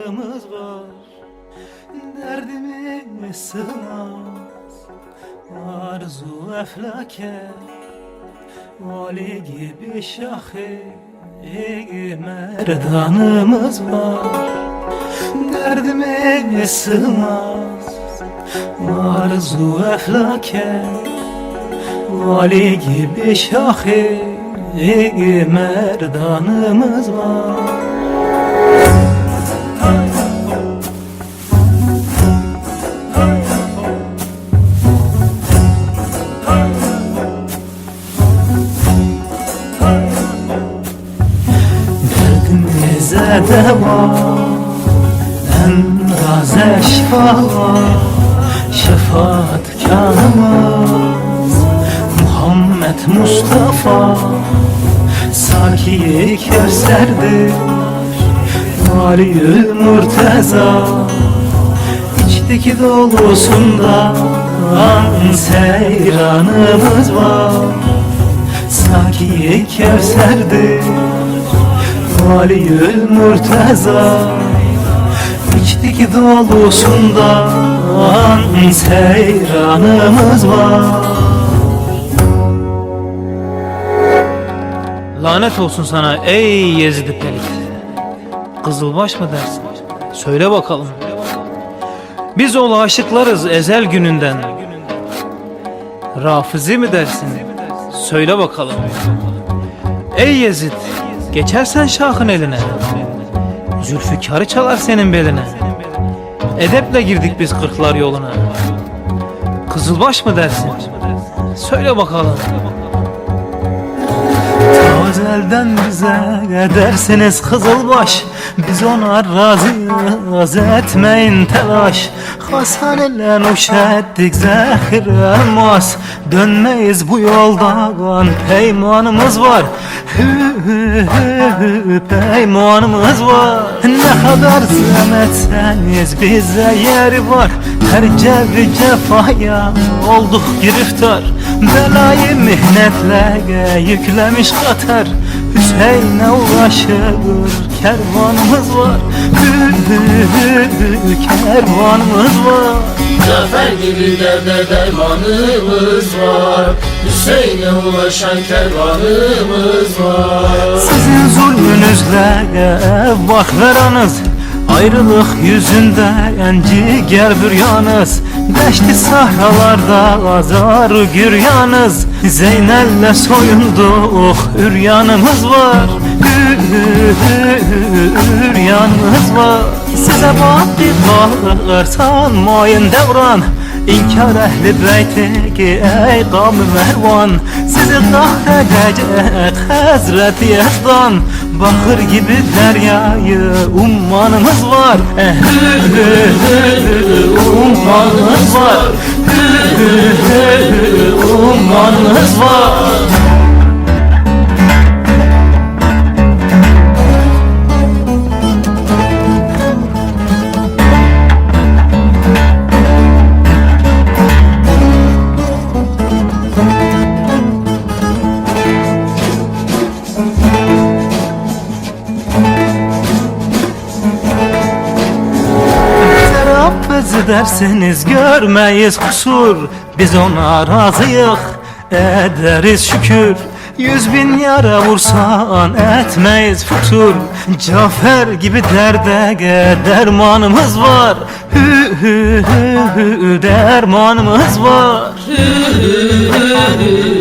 Yollarımız var. Derdime sığmaz? Arzu eflake Vali gibi şahı Merdanımız var. Derdime sığmaz? Arzu eflake Vali gibi şahı Merdanımız var Kevser'dir Valiyül Murteza İçteki dolusunda An seyranımız var. Saki Kevser'dir Valiyül Murteza İçteki dolusunda An seyranımız var Lanet olsun sana ey Yezid Pelit. Kızılbaş mı dersin? Söyle bakalım. Biz ol aşıklarız ezel gününden. Rafizi mi dersin? Söyle bakalım. Ey Yezid, geçersen şahın eline. Zülfikarı çalar senin beline. Edeple girdik biz kırklar yoluna. Kızılbaş mı dersin? Söyle bakalım. Özelden bize edersiniz kızılbaş. Biz ona razıyız etmeyin telaş Hasan ile nuş ettik zehir elmas Dönmeyiz bu yoldan peymanımız var. Hü peymanımız var. Ne kadar zahmetseniz bize yeri var. Her cevri cefaya olduk giriftar. Belayı mihnetle yüklemiş Katar Hüseyin'e ulaşır kervanımız var. Hü kervanımız var. Zafer gibi derde dermanımız var. Hüseyin'e ulaşan kervanımız var. Sizin zulmünüzle bak veranız Ayrılık yüzünden ciger büryanız Deşti sahralarda azar güryanız Zeynel'le soyunduk üryanımız var. Üryanımız var. Size vakti bağır sanmayın devran İnkar ehli beyti ey kavm mervan Sizi kahredecek Hazreti Yezdan Bakır gibi deryayı ummanımız var. Eh, hü, Ummanımız var. Hü, Ummanımız var affız derseniz görmeyiz kusur. Biz ona razıyık ederiz şükür. Yüz bin yara vursan etmeyiz futur. Cafer gibi derde dermanımız var. Hü hü hü hü dermanımız var.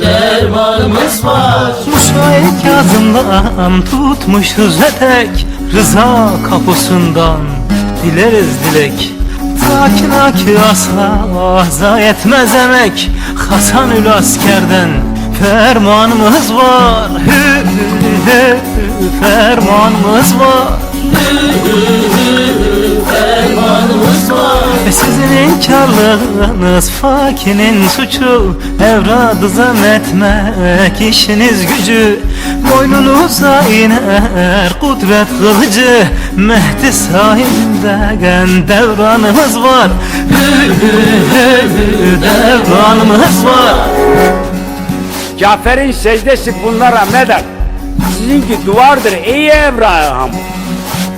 Dermanımız var. Musa-i Kazım'dan tutmuşuz etek. Rıza kapısından dileriz dilek Takin aki asla zayi etmez emek. Hasan Ül askerden fermanımız var. Hü, hü, hü, hü, fermanımız var. Dermanımız var E sizin inkarlığınız fakinin suçu. Evradı etmek işiniz gücü. Boynunuza iner kudret kılıcı. Mehdi sahibinde devranımız var. Hü, hü, hü, hü, Devranımız var. Cafer'in secdesi bunlara medar. Sizinki duvardır ey Ebrahim.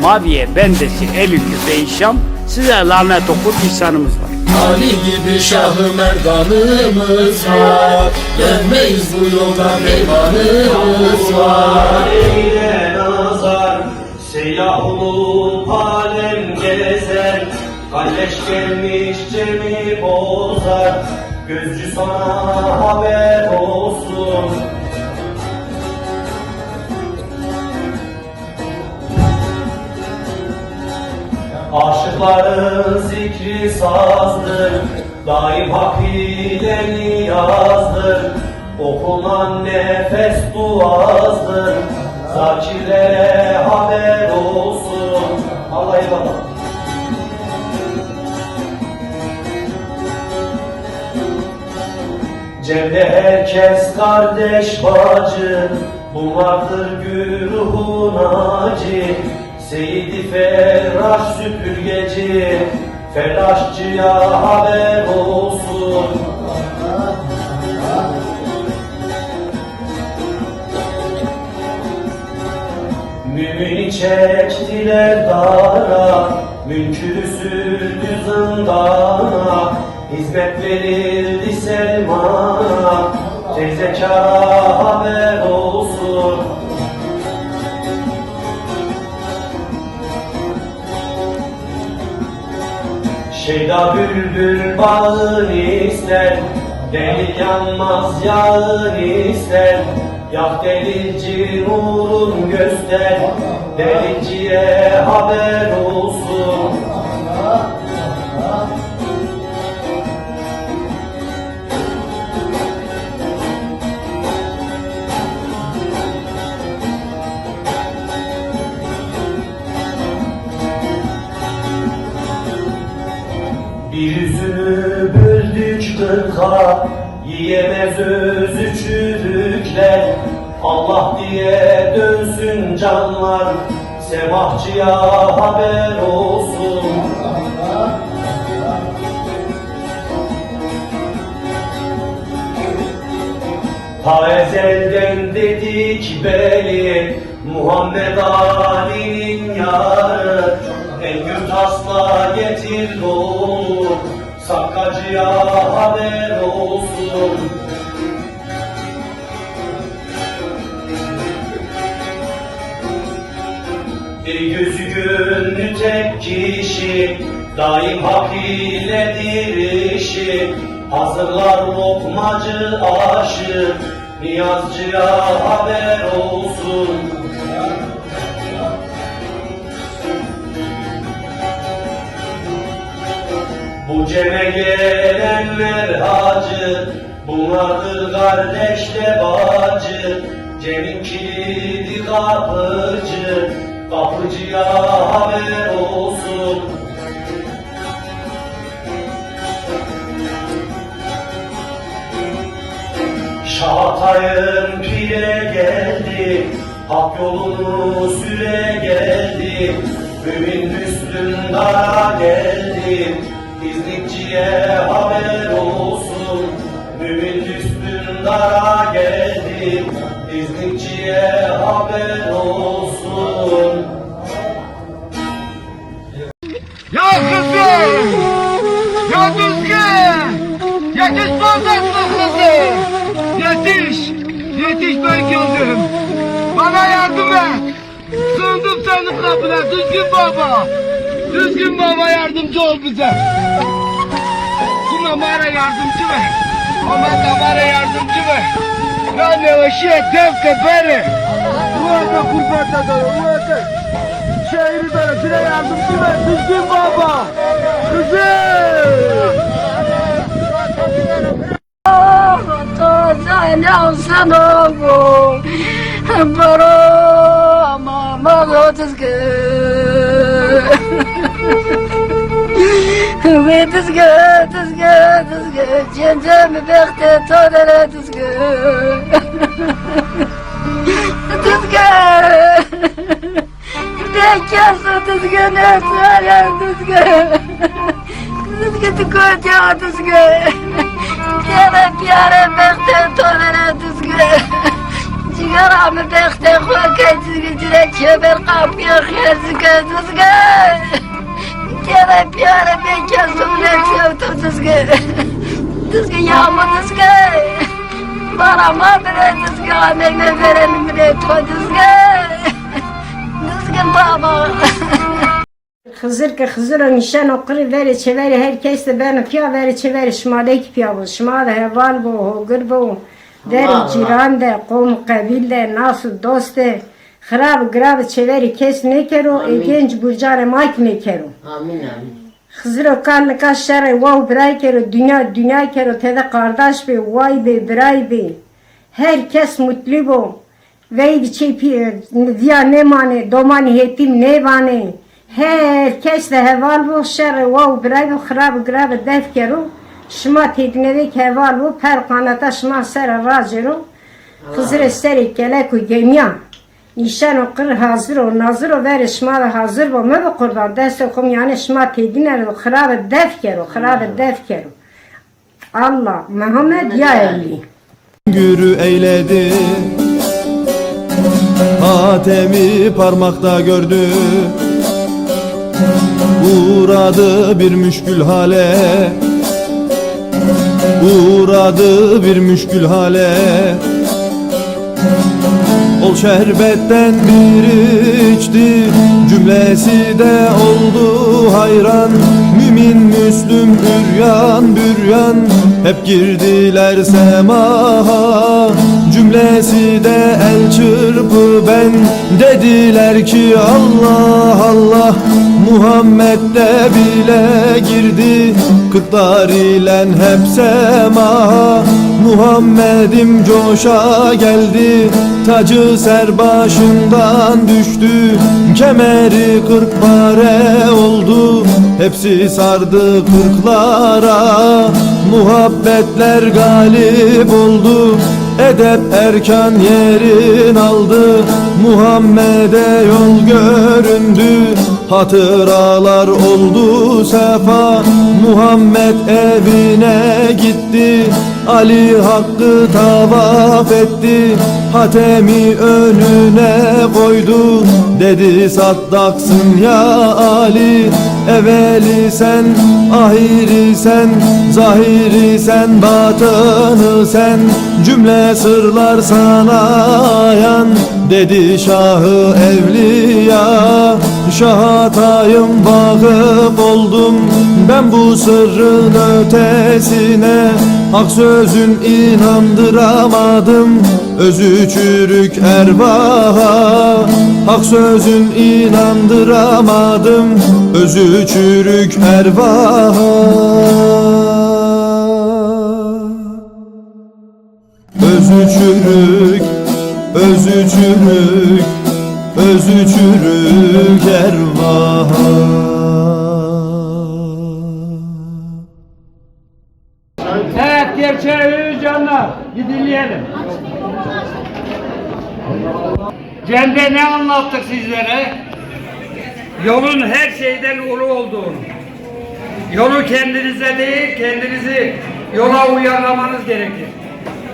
Maviye bendesi elinde değişam size lanet okur lisanımız var. Ali gibi şahı merdanımız var. Dönmeyiz bu yoldan peymanımız var. Eyle nazar Seyyah olup alem gezer. Kalleş gelmiş cemi bozar. Gözcü sana haber Aşıkların zikri sazdır Daim hak ile niyazdır. Okunan nefes duazdır Zakirlere haber olsun. Allah eyvallah Cemde herkes kardeş bacı Bunlardır güruhun acı Seyidi Ferraş süpürgeci Felaşçıya haber olsun. Mümini çektiler dara Münkürü sürdü zindana. Hizmet verildi Selman'a Teyzekara haber olsun Şeyda bülbül bağın ister Deli yanmaz yağın ister. Yak delici nurun göster Deliciye haber olsun kırka Yiyemez özü çürükler. Allah diye dönsün canlar Semahçıya haber olsun. Ta ezelden dedik beli Muhammed Ali'nin yarı. Engür tasla getir dolu Sakkacıya haber olsun. Bir gözü gönlü tek kişi Daim hak iledir işi Hazırlar lokmacı aşı Niyazcıya haber olsun Bu ceme gelenler hacı Bunlardır kardeşle bacı. Cemin kilidi kapıcı Kapıcıya haber olsun. Şahatay'ın pire geldi Hak yolunu süre geldi. Mümin Müslüm dara geldi İznikçiye haber olsun Mümin Müslüm dara geldi İznikçiye haber olsun Ya kızım! Ya düzgün! Yetiş bozasın kızım! Yetiş! Yetiş ben geldim! Bana yardım et! Sığındım senin kapına düzgün baba! Düzgün baba yardımcı ol bize! Buna bana yardımcı ver! Ona da bana yardımcı ver! Ben ne o şey devke beri! Bu arada kurban da bu arada! Şehri böyle bire yardımcı ver düzgün baba. Kızım. Tizgı, tizgı, tizgı, cemcemi bekte todere tizgı. Tizgı. Bekası tizgı, ne söyle tizgı. Tizgı tıkıca tizgı. Kere piyare bekte todere tizgı. Cigaramı bekte koy gücüne kemer kapıya kıyasıka tuzga. Kere piyare beke sumne sevtu tuzga. Tuzga yağma tuzga. Barama bile tuzga amene verelim bile to tuzga. Tuzga baba. Hızır ki hızır o nişan o kırı veri çeveri herkes de ben piya veri çeveri şmadaki piya bu şmada heval bu hogır bu der ciran de kom kabil de nasu dost de خراب grab çeveri kes ne kero e genç burcare mak ne Xiziro karlı kaşları vav biray kere dünya dünya kere tede kardeş be vay be biray be. Herkes mutlu bu. Ve içi şey, diya e, ne mane domani hetim ne vane. Herkes de heval bu şer vav biray bu xirab grab def keru. Şma tednevi heval bu per kanata şma ser rajeru. Xiziro seri keleku gemiyan. gemiya Nişan o kır hazır o nazır o ver şma da hazır o me bu kurban dest o kum yani şma tedine o خراب def kero خراب def kero Allah Muhammed ya Eli Gürü eyledi Hatemi parmakta gördü Uğradı bir müşkül hale Uğradı bir müşkül hale Ol şerbetten bir içti. Cümlesi de oldu hayran. Mümin Müslüm üryan büryan. Hep girdiler semaha. Cümlesi de el çırpı ben. Dediler ki Allah Allah. Muhammed de bile girdi. Kırklar ile hep semaha Muhammed'im coşa geldi Tacı ser başından düştü. Kemeri kırk pare oldu Hepsi sardı kırklara. Muhabbetler galip oldu Edep erkan yerin aldı. Muhammed'e yol göründü Hatıralar oldu. Sefa Muhammed evine gitti Ali hakkı tavaf etti Hatemi önüne koydu. Dedi saddaksın ya Ali Evveli sen, ahiri sen Zahiri sen, batını sen Cümle sırlar sana ayan Dedi şahı evliya Şahatayım vakıf oldum. Ben bu sırrın ötesine Hak sözün inandıramadım Özü çürük ervaha Hak sözün inandıramadım Özü çürük ervaha Özü çürük, özü çürük, özü çürük ervaha Evet gerçeği canlar. Bir dinleyelim. Cem'de ne anlattık sizlere? Yolun her şeyden ulu olduğunu. Yolu kendinize değil, kendinizi yola uyarlamanız gerekir.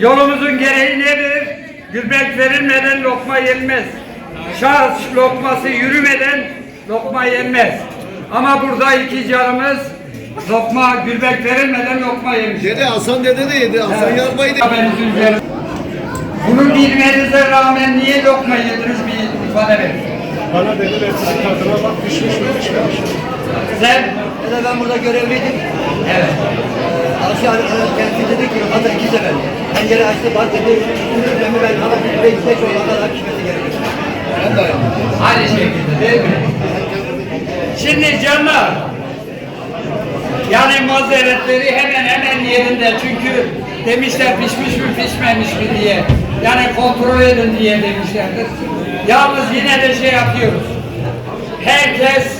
Yolumuzun gereği nedir? Gülbek verilmeden lokma yenmez. Şahs lokması yürümeden lokma yenmez. Ama burada iki canımız lokma, gülbek verilmeden lokma yemiş. Dede Hasan dede de yedi. Hasan Yarbay da Ben özür dilerim. Bunu bilmenize rağmen niye lokma yediniz bir ifade verin. Bana dediler sizin tadına bak pişmiş mi pişmemiş mi? Sen? Dede ben burada görevliydim. Evet. Aşağı kendisi dedi ki hadi iki sefer. Pencere açtı bak dedi. Üstümü ben hala bir beş beş olana kadar pişmesi gerekiyor. Ben de yaptım. Aynı şekilde değil mi? Şimdi canlar, yani mazeretleri hemen hemen yerinde çünkü demişler pişmiş mi pişmemiş mi diye. Yani kontrol edin diye demişlerdir. Yalnız yine de şey yapıyoruz. Herkes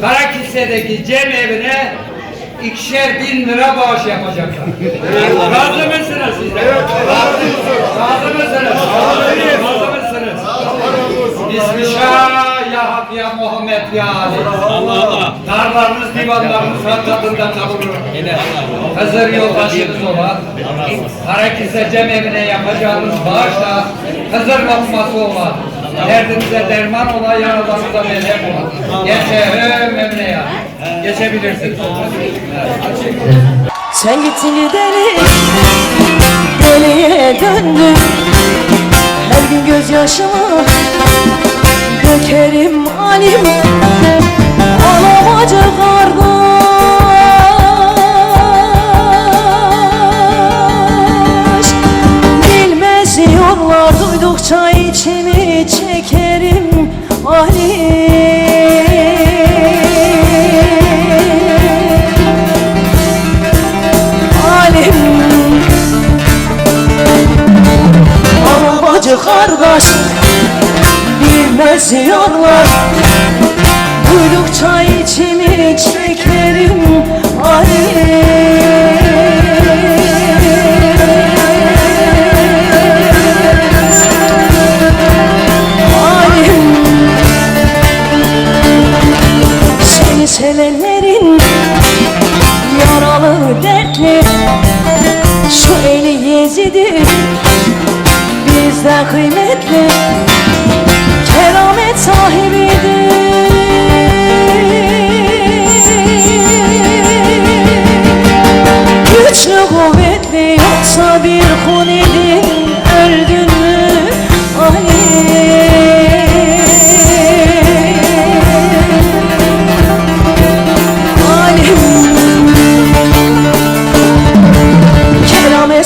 Karakisse'deki cem evine ikişer bin lira bağış yapacaklar. Razı mısınız siz? de? Razı mısınız? Razı mısınız? Razı mısınız? Bismillah ya Hak ya Muhammed ya Ali. Allah Allah. Darlarınız divanlarınız hak katında kavurur. Hızır yoldaşınız olan, Harekise Cem evine yapacağınız bağışla Hızır lokması olan, derdinize derman olan, yaralarınıza melek olan. Geçelim Emine ya. Geçebilirsiniz. Sen gittin gideli Deliye döndüm Her gün gözyaşımı Dökerim alim Ağlamacı kardeş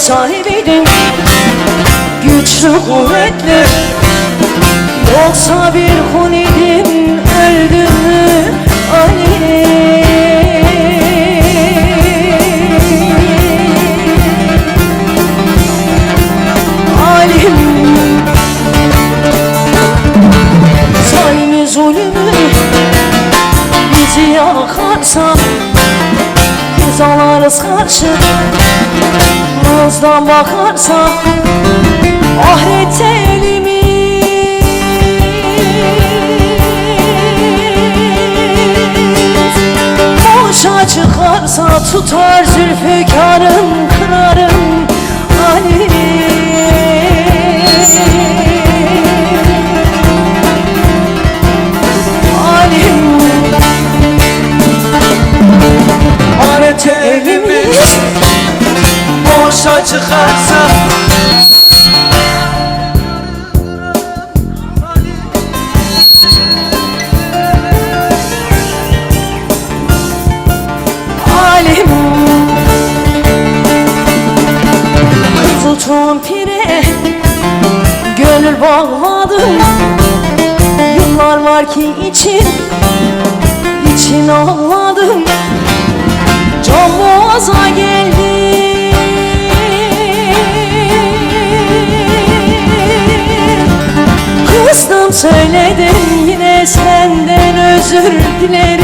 sahibiydin Güçlü kuvvetli. Yoksa bir hunidin Öldün mü? Ali Alim Zalimi zulmü Bizi yakarsa Biz alarız karşı Nazdan bakarsa Ahirette elimiz. Boşa çıkarsa tutar zülfükarım kırarım Boşa çıkarsa. Alim Kızıl pire Gönül bağladım. Yıllar var ki için özür dilerim